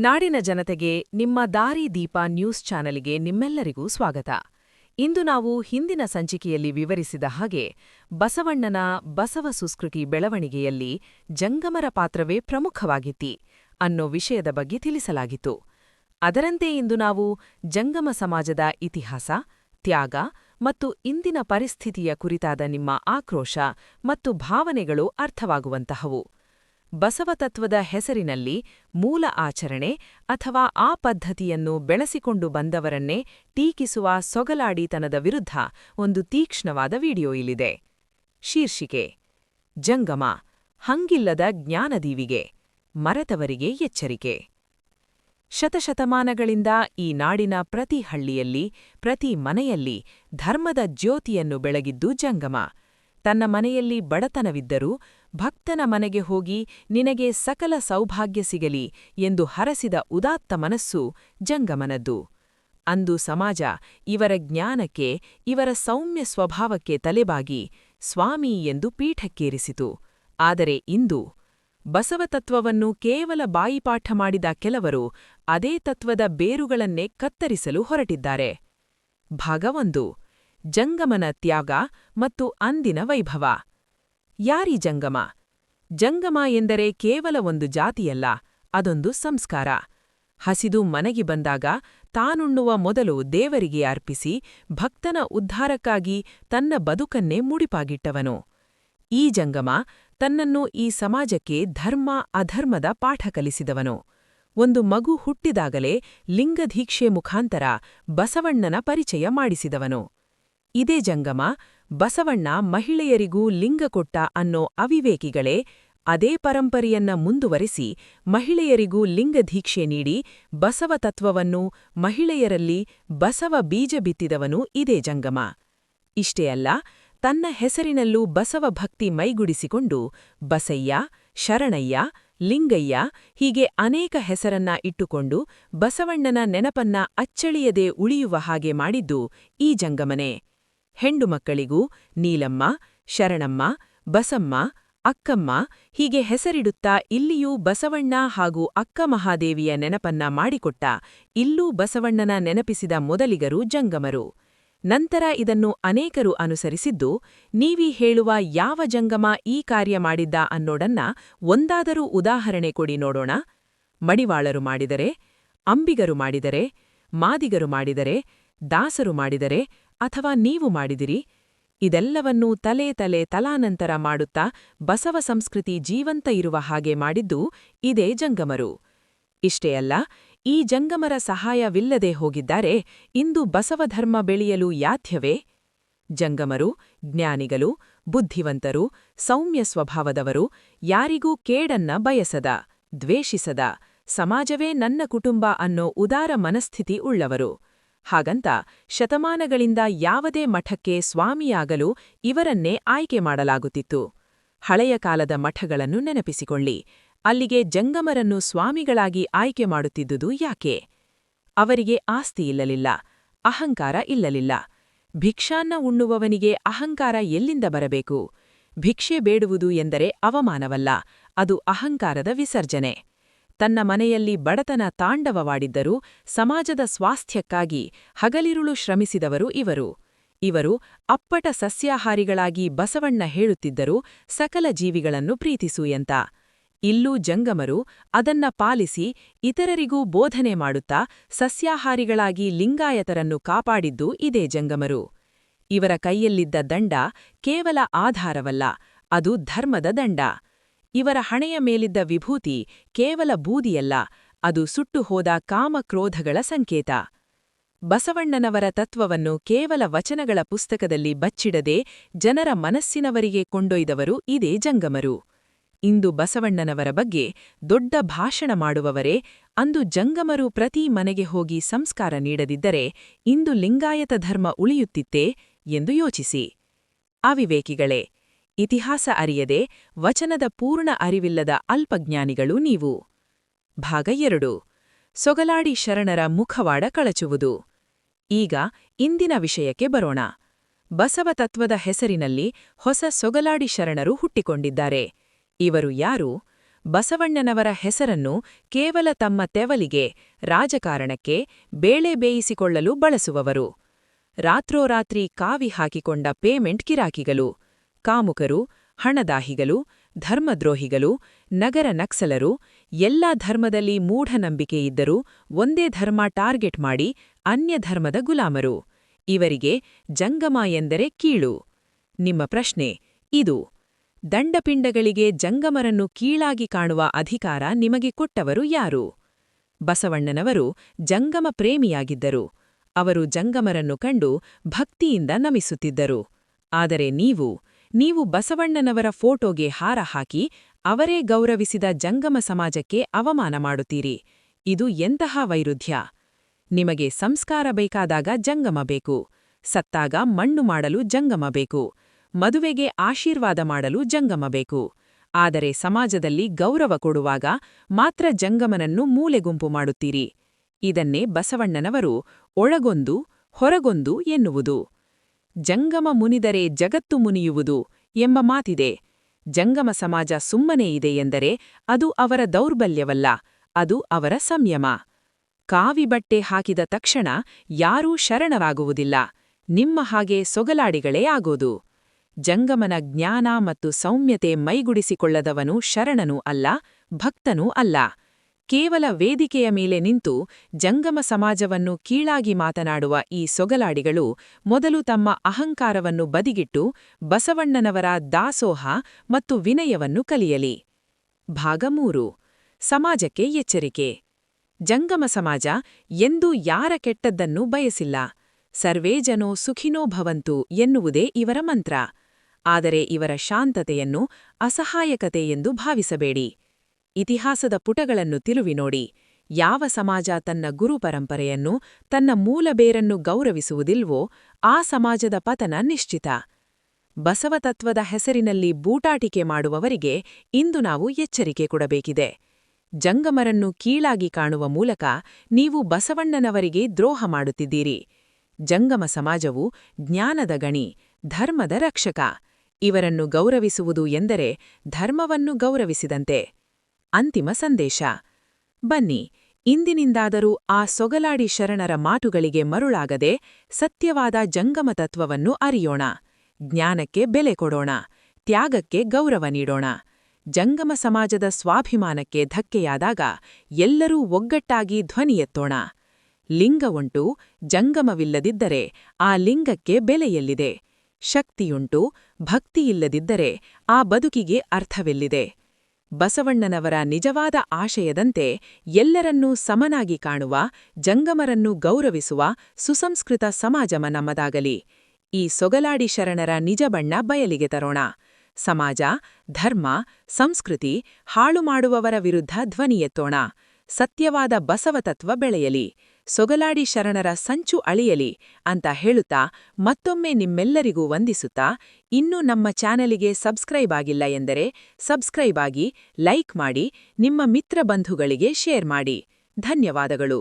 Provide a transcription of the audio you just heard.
ನಾಡಿನ ಜನತೆಗೆ ನಿಮ್ಮ ದಾರಿ ದೀಪ ನ್ಯೂಸ್ ಚಾನೆಲ್ಗೆ ನಿಮ್ಮೆಲ್ಲರಿಗೂ ಸ್ವಾಗತ. ಇಂದು ನಾವು ಹಿಂದಿನ ಸಂಚಿಕೆಯಲ್ಲಿ ವಿವರಿಸಿದ ಹಾಗೆ ಬಸವಣ್ಣನ ಬಸವ ಸುಸ್ಕೃತಿ ಬೆಳವಣಿಗೆಯಲ್ಲಿ ಜಂಗಮರ ಪಾತ್ರವೇ ಪ್ರಮುಖವಾಗಿತ್ತಿ ಅನ್ನೋ ವಿಷಯದ ಬಗ್ಗೆ ತಿಳಿಸಲಾಗಿತ್ತು. ಅದರಂತೆ ಇಂದು ನಾವು ಜಂಗಮ ಸಮಾಜದ ಇತಿಹಾಸ, ತ್ಯಾಗ ಮತ್ತು ಇಂದಿನ ಪರಿಸ್ಥಿತಿಯ ಕುರಿತಾದ ನಿಮ್ಮ ಆಕ್ರೋಶ ಮತ್ತು ಭಾವನೆಗಳು ಅರ್ಥವಾಗುವಂತಹವು. ಬಸವತತ್ವದ ಹೆಸರಿನಲ್ಲಿ ಮೂಲ ಆಚರಣೆ ಅಥವಾ ಆ ಪದ್ಧತಿಯನ್ನು ಬೆಳೆಸಿಕೊಂಡು ಬಂದವರನ್ನೇ ಟೀಕಿಸುವ ಸೊಗಲಾಡಿತನದ ವಿರುದ್ಧ ಒಂದು ತೀಕ್ಷ್ಣವಾದ ವಿಡಿಯೋ ಇಲ್ಲಿದೆ. ಶೀರ್ಷಿಕೆ, ಜಂಗಮ, ಹಂಗಿಲ್ಲದ ಜ್ಞಾನದೀವಿಗೆ, ಮರೆತವರಿಗೆ ಎಚ್ಚರಿಕೆ. ಶತಶತಮಾನಗಳಿಂದ ಈ ನಾಡಿನ ಪ್ರತಿ ಹಳ್ಳಿಯಲ್ಲಿ, ಪ್ರತಿ ಮನೆಯಲ್ಲಿ ಧರ್ಮದ ಜ್ಯೋತಿಯನ್ನು ಬೆಳಗಿದ್ದು ಜಂಗಮ. ತನ್ನ ಮನೆಯಲ್ಲಿ ಬಡತನವಿದ್ದರೂ ಭಕ್ತನ ಮನೆಗೆ ಹೋಗಿ ನಿನಗೆ ಸಕಲ ಸೌಭಾಗ್ಯ ಸಿಗಲಿ ಎಂದು ಹರಸಿದ ಉದಾತ್ತ ಮನಸ್ಸು ಜಂಗಮನದ್ದು. ಅಂದು ಸಮಾಜ ಇವರ ಜ್ಞಾನಕ್ಕೆ, ಇವರ ಸೌಮ್ಯ ಸ್ವಭಾವಕ್ಕೆ ತಲೆಬಾಗಿ ಸ್ವಾಮಿ ಎಂದು ಪೀಠಕ್ಕೇರಿಸಿತು. ಆದರೆ ಇಂದು ಬಸವತತ್ವವನ್ನು ಕೇವಲ ಬಾಯಿಪಾಠ ಮಾಡಿದ ಕೆಲವರು ಅದೇ ತತ್ವದ ಬೇರುಗಳನ್ನೇ ಕತ್ತರಿಸಲು ಹೊರಟಿದ್ದಾರೆ. ಭಾಗವೊಂದು. ಜಂಗಮನ ತ್ಯಾಗ ಮತ್ತು ಅಂದಿನ ವೈಭವ. ಯಾರಿ ಜಂಗಮ? ಜಂಗಮ ಎಂದರೆ ಕೇವಲ ಒಂದು ಜಾತಿಯಲ್ಲ, ಅದೊಂದು ಸಂಸ್ಕಾರ. ಹಸಿದು ಮನೆಗೆ ಬಂದಾಗ ತಾನುಣ್ಣುವ ಮೊದಲು ದೇವರಿಗೆ ಅರ್ಪಿಸಿ ಭಕ್ತನ ಉದ್ಧಾರಕ್ಕಾಗಿ ತನ್ನ ಬದುಕನ್ನೇ ಮುಡಿಪಾಗಿಟ್ಟವನು. ಈ ಜಂಗಮ ತನ್ನನ್ನು ಈ ಸಮಾಜಕ್ಕೆ ಧರ್ಮ, ಅಧರ್ಮದ ಪಾಠ ಕಲಿಸಿದವನು. ಒಂದು ಮಗು ಹುಟ್ಟಿದಾಗಲೇ ಲಿಂಗಧೀಕ್ಷೆ ಮುಖಾಂತರ ಬಸವಣ್ಣನ ಪರಿಚಯ ಮಾಡಿಸಿದವನು. ಇದೇ ಜಂಗಮ ಬಸವಣ್ಣ ಮಹಿಳೆಯರಿಗೂ ಲಿಂಗ ಕೊಟ್ಟ ಅನ್ನೋ ಅವಿವೇಕಿಗಳೇ ಅದೇ ಪರಂಪರೆಯನ್ನ ಮುಂದುವರಿಸಿ ಮಹಿಳೆಯರಿಗೂ ಲಿಂಗದೀಕ್ಷೆ ನೀಡಿ ಬಸವ ತತ್ವವನ್ನು ಮಹಿಳೆಯರಲ್ಲಿ ಬಸವ ಬೀಜ ಬಿತ್ತಿದವನು ಇದೇ ಜಂಗಮ. ಇಷ್ಟೇ ಅಲ್ಲ, ತನ್ನ ಹೆಸರಿನಲ್ಲೂ ಬಸವ ಭಕ್ತಿ ಮೈಗುಡಿಸಿಕೊಂಡು ಬಸಯ್ಯ, ಶರಣಯ್ಯ, ಲಿಂಗಯ್ಯ ಹೀಗೆ ಅನೇಕ ಹೆಸರನ್ನ ಇಟ್ಟುಕೊಂಡು ಬಸವಣ್ಣನ ನೆನಪನ್ನ ಅಚ್ಚಳಿಯದೆ ಉಳಿಯುವ ಹಾಗೆ ಮಾಡಿದ್ದು ಈ ಜಂಗಮನೆ. ಹೆಂಡು ಮಕ್ಕಳಿಗೂ ನೀಲಮ್ಮ, ಶರಣಮ್ಮ, ಬಸಮ್ಮ, ಅಕ್ಕಮ್ಮ ಹೀಗೆ ಹೆಸರಿಡುತ್ತಾ ಇಲ್ಲಿಯೂ ಬಸವಣ್ಣ ಹಾಗೂ ಅಕ್ಕ ಮಹಾದೇವಿಯ ನೆನಪನ್ನ ಮಾಡಿಕೊಟ್ಟ ಇಲ್ಲೂ ಬಸವಣ್ಣನ ನೆನಪಿಸಿದ ಮೊದಲಿಗರು ಜಂಗಮರು. ನಂತರ ಇದನ್ನು ಅನೇಕರು ಅನುಸರಿಸಿದ್ದು, ನೀವಿ ಹೇಳುವ ಯಾವ ಜಂಗಮ ಈ ಕಾರ್ಯ ಮಾಡಿದ್ದ ಅನ್ನೋಡನ್ನ ಒಂದಾದರೂ ಉದಾಹರಣೆ ಕೊಡಿ ನೋಡೋಣ. ಮಡಿವಾಳರು ಮಾಡಿದರೆ, ಅಂಬಿಗರು ಮಾಡಿದರೆ, ಮಾದಿಗರು ಮಾಡಿದರೆ, ದಾಸರು ಮಾಡಿದರೆ ಅಥವಾ ನೀವು ಮಾಡಿದಿರಿ? ಇದೆಲ್ಲವನ್ನೂ ತಲೆ ತಲೆ ತಲಾನಂತರ ಮಾಡುತ್ತಾ ಬಸವ ಸಂಸ್ಕೃತಿ ಜೀವಂತ ಇರುವ ಹಾಗೆ ಮಾಡಿದ್ದು ಇದೇ ಜಂಗಮರು. ಇಷ್ಟೇ ಅಲ್ಲ, ಈ ಜಂಗಮರ ಸಹಾಯವಿಲ್ಲದೆ ಹೋಗಿದ್ದಾರೆ ಇಂದು ಬಸವಧರ್ಮ ಬೆಳೆಯಲು ಯಾಥ್ಯವೇ? ಜಂಗಮರು, ಜ್ಞಾನಿಗಳು, ಬುದ್ಧಿವಂತರು, ಸೌಮ್ಯ ಸ್ವಭಾವದವರು, ಯಾರಿಗೂ ಕೇಡನ್ನ ಬಯಸದ, ದ್ವೇಷಿಸದ, ಸಮಾಜವೇ ನನ್ನ ಕುಟುಂಬ ಅನ್ನೋ ಉದಾರ ಮನಸ್ಥಿತಿ ಉಳ್ಳವರು. ಹಾಗಂತ ಶತಮಾನಗಳಿಂದ ಯಾವುದೇ ಮಠಕ್ಕೆ ಸ್ವಾಮಿಯಾಗಲು ಇವರನ್ನೇ ಆಯ್ಕೆ ಮಾಡಲಾಗುತ್ತಿತ್ತು. ಹಳೆಯ ಕಾಲದ ಮಠಗಳನ್ನು ನೆನಪಿಸಿಕೊಳ್ಳಿ. ಅಲ್ಲಿಗೆ ಜಂಗಮರನ್ನು ಸ್ವಾಮಿಗಳಾಗಿ ಆಯ್ಕೆ ಮಾಡುತ್ತಿದ್ದುದು ಯಾಕೆ? ಅವರಿಗೆ ಆಸ್ತಿ ಇಲ್ಲಲಿಲ್ಲ, ಅಹಂಕಾರ ಇಲ್ಲಲಿಲ್ಲ. ಭಿಕ್ಷಾನ್ನ ಉಣ್ಣುವವನಿಗೆ ಅಹಂಕಾರ ಎಲ್ಲಿಂದ ಬರಬೇಕು? ಭಿಕ್ಷೆ ಬೇಡುವುದು ಎಂದರೆ ಅವಮಾನವಲ್ಲ, ಅದು ಅಹಂಕಾರದ ವಿಸರ್ಜನೆ. ತನ್ನ ಮನೆಯಲ್ಲಿ ಬಡತನ ತಾಂಡವವಾಡಿದ್ದರೂ ಸಮಾಜದ ಸ್ವಾಸ್ಥ್ಯಕ್ಕಾಗಿ ಹಗಲಿರುಳು ಶ್ರಮಿಸಿದವರು ಇವರು. ಇವರು ಅಪ್ಪಟ ಸಸ್ಯಾಹಾರಿಗಳಾಗಿ ಬಸವಣ್ಣ ಹೇಳುತ್ತಿದ್ದರು ಸಕಲ ಜೀವಿಗಳನ್ನು ಪ್ರೀತಿಸು ಎಂತ. ಇಲ್ಲೂ ಜಂಗಮರು ಅದನ್ನ ಪಾಲಿಸಿ ಇತರರಿಗೂ ಬೋಧನೆ ಮಾಡುತ್ತಾ ಸಸ್ಯಾಹಾರಿಗಳಾಗಿ ಲಿಂಗಾಯತರನ್ನು ಕಾಪಾಡಿದ್ದು ಇದೇ ಜಂಗಮರು. ಇವರ ಕೈಯಲ್ಲಿದ್ದ ದಂಡ ಕೇವಲ ಆಧಾರವಲ್ಲ, ಅದು ಧರ್ಮದ ದಂಡ. ಇವರ ಹಣೆಯ ಮೇಲಿದ್ದ ವಿಭೂತಿ ಕೇವಲ ಬೂದಿಯಲ್ಲ, ಅದು ಸುಟ್ಟು ಹೋದ ಕಾಮಕ್ರೋಧಗಳ ಸಂಕೇತ. ಬಸವಣ್ಣನವರ ತತ್ವವನ್ನು ಕೇವಲ ವಚನಗಳ ಪುಸ್ತಕದಲ್ಲಿ ಬಚ್ಚಿಡದೆ ಜನರ ಮನಸ್ಸಿನವರಿಗೆ ಕೊಂಡೊಯ್ದವರು ಇದೇ ಜಂಗಮರು. ಇಂದು ಬಸವಣ್ಣನವರ ಬಗ್ಗೆ ದೊಡ್ಡ ಭಾಷಣ ಮಾಡುವವರೇ, ಅಂದು ಜಂಗಮರು ಪ್ರತಿ ಮನೆಗೆ ಹೋಗಿ ಸಂಸ್ಕಾರ ನೀಡದಿದ್ದರೆ ಇಂದು ಲಿಂಗಾಯತ ಧರ್ಮ ಉಳಿಯುತ್ತಿತ್ತೇ ಎಂದು ಯೋಚಿಸಿ. ಅವಿವೇಕಿಗಳೇ ಇತಿಹಾಸ ಅರಿಯದೆ ವಚನದ ಪೂರ್ಣ ಅರಿವಿಲ್ಲದ ಅಲ್ಪಜ್ಞಾನಿಗಳು ನೀವು. ಭಾಗ ಎರಡು. ಸೊಗಲಾಡಿ ಶರಣರ ಮುಖವಾಡ ಕಳಚುವುದು. ಈಗ ಇಂದಿನ ವಿಷಯಕ್ಕೆ ಬರೋಣ. ಬಸವ ತತ್ವದ ಹೆಸರಿನಲ್ಲಿ ಹೊಸ ಸೊಗಲಾಡಿ ಶರಣರು ಹುಟ್ಟಿಕೊಂಡಿದ್ದಾರೆ. ಇವರು ಯಾರು? ಬಸವಣ್ಣನವರ ಹೆಸರನ್ನು ಕೇವಲ ತಮ್ಮ ತೆವಲಿಗೆ, ರಾಜಕಾರಣಕ್ಕೆ ಬೇಳೆ ಬೇಯಿಸಿಕೊಳ್ಳಲು ಬಳಸುವವರು. ರಾತ್ರೋರಾತ್ರಿ ಕಾವಿ ಹಾಕಿಕೊಂಡ ಪೇಮೆಂಟ್ ಗಿರಾಕಿಗಳು ಕಾಮುಕರು, ಹಣದಾಹಿಗಳು, ಧರ್ಮದ್ರೋಹಿಗಳು, ನಗರ ನಕ್ಸಲರು, ಎಲ್ಲ ಧರ್ಮದಲ್ಲಿ ಮೂಢನಂಬಿಕೆಯಿದ್ದರೂ ಒಂದೇ ಧರ್ಮ ಟಾರ್ಗೆಟ್ ಮಾಡಿ ಅನ್ಯ ಧರ್ಮದ ಗುಲಾಮರು. ಇವರಿಗೆ ಜಂಗಮ ಎಂದರೆ ಕೀಳು. ನಿಮ್ಮ ಪ್ರಶ್ನೆ, ಇದು ದಂಡಪಿಂಡಗಳಿಗೆ ಜಂಗಮರನ್ನು ಕೀಳಾಗಿ ಕಾಣುವ ಅಧಿಕಾರ ನಿಮಗೆ ಕೊಟ್ಟವರು ಯಾರು? ಬಸವಣ್ಣನವರು ಜಂಗಮ ಪ್ರೇಮಿಯಾಗಿದ್ದರು. ಅವರು ಜಂಗಮರನ್ನು ಕಂಡು ಭಕ್ತಿಯಿಂದ ನಮಿಸುತ್ತಿದ್ದರು. ಆದರೆ ನೀವು ನೀವು ಬಸವಣ್ಣನವರ ಫೋಟೋಗೆ ಹಾರ ಹಾಕಿ ಅವರೇ ಗೌರವಿಸಿದ ಜಂಗಮ ಸಮಾಜಕ್ಕೆ ಅವಮಾನ ಮಾಡುತ್ತೀರಿ. ಇದು ಎಂತಹ ವೈರುಧ್ಯ. ನಿಮಗೆ ಸಂಸ್ಕಾರ ಬೇಕಾದಾಗ ಜಂಗಮ ಬೇಕು. ಸತ್ತಾಗ ಮಣ್ಣು ಮಾಡಲು ಜಂಗಮ ಬೇಕು. ಮದುವೆಗೆ ಆಶೀರ್ವಾದ ಮಾಡಲು ಜಂಗಮ ಬೇಕು. ಆದರೆ ಸಮಾಜದಲ್ಲಿ ಗೌರವ ಕೊಡುವಾಗ ಮಾತ್ರ ಜಂಗಮನನ್ನು ಮೂಲೆಗುಂಪು ಮಾಡುತ್ತೀರಿ. ಇದನ್ನೇ ಬಸವಣ್ಣನವರು ಒಳಗೊಂದು ಹೊರಗೊಂದು ಎನ್ನುವುದು. ಜಂಗಮ ಮುನಿದರೆ ಜಗತ್ತು ಮುನಿಯುವುದು ಎಂಬ ಮಾತಿದೆ. ಜಂಗಮ ಸಮಾಜ ಸುಮ್ಮನೆ ಇದೆ ಎಂದರೆ ಅದು ಅವರ ದೌರ್ಬಲ್ಯವಲ್ಲ, ಅದು ಅವರ ಸಂಯಮ. ಕಾವಿ ಬಟ್ಟೆ ಹಾಕಿದ ತಕ್ಷಣ ಯಾರೂ ಶರಣರಾಗುವುದಿಲ್ಲ, ನಿಮ್ಮ ಹಾಗೆ ಸೊಗಲಾಡಿಗಳೇ ಆಗೋದು. ಜಂಗಮನ ಜ್ಞಾನ ಮತ್ತು ಸೌಮ್ಯತೆ ಮೈಗುಡಿಸಿಕೊಳ್ಳದವನು ಶರಣನೂ ಅಲ್ಲ, ಭಕ್ತನೂ ಅಲ್ಲ. ಕೇವಲ ವೇದಿಕೆಯ ಮೇಲೆ ನಿಂತು ಜಂಗಮ ಸಮಾಜವನ್ನು ಕೀಳಾಗಿ ಮಾತನಾಡುವ ಈ ಸೊಗಲಾಡಿಗಳು ಮೊದಲು ತಮ್ಮ ಅಹಂಕಾರವನ್ನು ಬದಿಗಿಟ್ಟು ಬಸವಣ್ಣನವರ ದಾಸೋಹ ಮತ್ತು ವಿನಯವನ್ನು ಕಲಿಯಲಿ. ಭಾಗ ಮೂರು. ಸಮಾಜಕ್ಕೆ ಎಚ್ಚರಿಕೆ. ಜಂಗಮ ಸಮಾಜ ಎಂದೂ ಯಾರ ಕೆಟ್ಟದ್ದನ್ನು ಬಯಸಿಲ್ಲ. ಸರ್ವೇ ಜನೋ ಸುಖಿನೋ ಭವಂತು ಎನ್ನುವುದೇ ಇವರ ಮಂತ್ರ. ಆದರೆ ಇವರ ಶಾಂತತೆಯನ್ನು ಅಸಹಾಯಕತೆ ಎಂದು ಭಾವಿಸಬೇಡಿ. ಇತಿಹಾಸದ ಪುಟಗಳನ್ನು ತಿರುವಿ ನೋಡಿ. ಯಾವ ಸಮಾಜ ತನ್ನ ಗುರುಪರಂಪರೆಯನ್ನು ತನ್ನ ಮೂಲಬೇರನ್ನು ಗೌರವಿಸುವುದಿಲ್ವೋ, ಆ ಸಮಾಜದ ಪತನ ನಿಶ್ಚಿತ. ಬಸವತತ್ವದ ಹೆಸರಿನಲ್ಲಿ ಬೂಟಾಟಿಕೆ ಮಾಡುವವರಿಗೆ ಇಂದು ನಾವು ಎಚ್ಚರಿಕೆ ಕೊಡಬೇಕಿದೆ. ಜಂಗಮರನ್ನು ಕೀಳಾಗಿ ಕಾಣುವ ಮೂಲಕ ನೀವು ಬಸವಣ್ಣನವರಿಗೆ ದ್ರೋಹ ಮಾಡುತ್ತಿದ್ದೀರಿ. ಜಂಗಮ ಸಮಾಜವು ಜ್ಞಾನದ ಗಣಿ, ಧರ್ಮದ ರಕ್ಷಕ. ಇವರನ್ನು ಗೌರವಿಸುವುದು ಎಂದರೆ ಧರ್ಮವನ್ನು ಗೌರವಿಸಿದಂತೆ. ಅಂತಿಮ ಸಂದೇಶ. ಬನ್ನಿ, ಇಂದಿನಿಂದಾದರೂ ಆ ಸೊಗಲಾಡಿ ಶರಣರ ಮಾತುಗಳಿಗೆ ಮರುಳಾಗದೆ ಸತ್ಯವಾದ ಜಂಗಮ ತತ್ವವನ್ನು ಅರಿಯೋಣ. ಜ್ಞಾನಕ್ಕೆ ಬೆಲೆ ಕೊಡೋಣ, ತ್ಯಾಗಕ್ಕೆ ಗೌರವ ನೀಡೋಣ. ಜಂಗಮ ಸಮಾಜದ ಸ್ವಾಭಿಮಾನಕ್ಕೆ ಧಕ್ಕೆಯಾದಾಗ ಎಲ್ಲರೂ ಒಗ್ಗಟ್ಟಾಗಿ ಧ್ವನಿ ಎತ್ತೋಣ. ಲಿಂಗ ಜಂಗಮವಿಲ್ಲದಿದ್ದರೆ ಆ ಲಿಂಗಕ್ಕೆ ಬೆಲೆಯಲ್ಲಿದೆ ಶಕ್ತಿಯುಂಟು, ಭಕ್ತಿಯಿಲ್ಲದಿದ್ದರೆ ಆ ಬದುಕಿಗೆ ಅರ್ಥವೆಲ್ಲಿದೆ? ಬಸವಣ್ಣನವರ ನಿಜವಾದ ಆಶಯದಂತೆ ಎಲ್ಲರನ್ನೂ ಸಮನಾಗಿ ಕಾಣುವ, ಜಂಗಮರನ್ನು ಗೌರವಿಸುವ ಸುಸಂಸ್ಕೃತ ಸಮಾಜಮ ನಮ್ಮದಾಗಲಿ. ಈ ಸೊಗಲಾಡಿ ಶರಣರ ನಿಜ ಬಣ್ಣ ಬಯಲಿಗೆ ತರೋಣ. ಸಮಾಜ, ಧರ್ಮ, ಸಂಸ್ಕೃತಿ ಹಾಳು ಮಾಡುವವರ ವಿರುದ್ಧ ಧ್ವನಿ ಎತ್ತೋಣ. ಸತ್ಯವಾದ ಬಸವತತ್ವ ಬೆಳೆಯಲಿ. ಸೊಗಲಾಡಿ ಶರಣರ ಸಂಚು ಅಳಿಯಲಿ ಅಂತ ಹೇಳುತ್ತಾ ಮತ್ತೊಮ್ಮೆ ನಿಮ್ಮೆಲ್ಲರಿಗೂ ವಂದಿಸುತ್ತಾ, ಇನ್ನೂ ನಮ್ಮ ಚಾನಲಿಗೆ ಸಬ್ಸ್ಕ್ರೈಬ್ ಆಗಿಲ್ಲ ಎಂದರೆ ಸಬ್ಸ್ಕ್ರೈಬ್ ಆಗಿ ಲೈಕ್ ಮಾಡಿ, ನಿಮ್ಮ ಮಿತ್ರ ಬಂಧುಗಳಿಗೆ ಶೇರ್ ಮಾಡಿ. ಧನ್ಯವಾದಗಳು.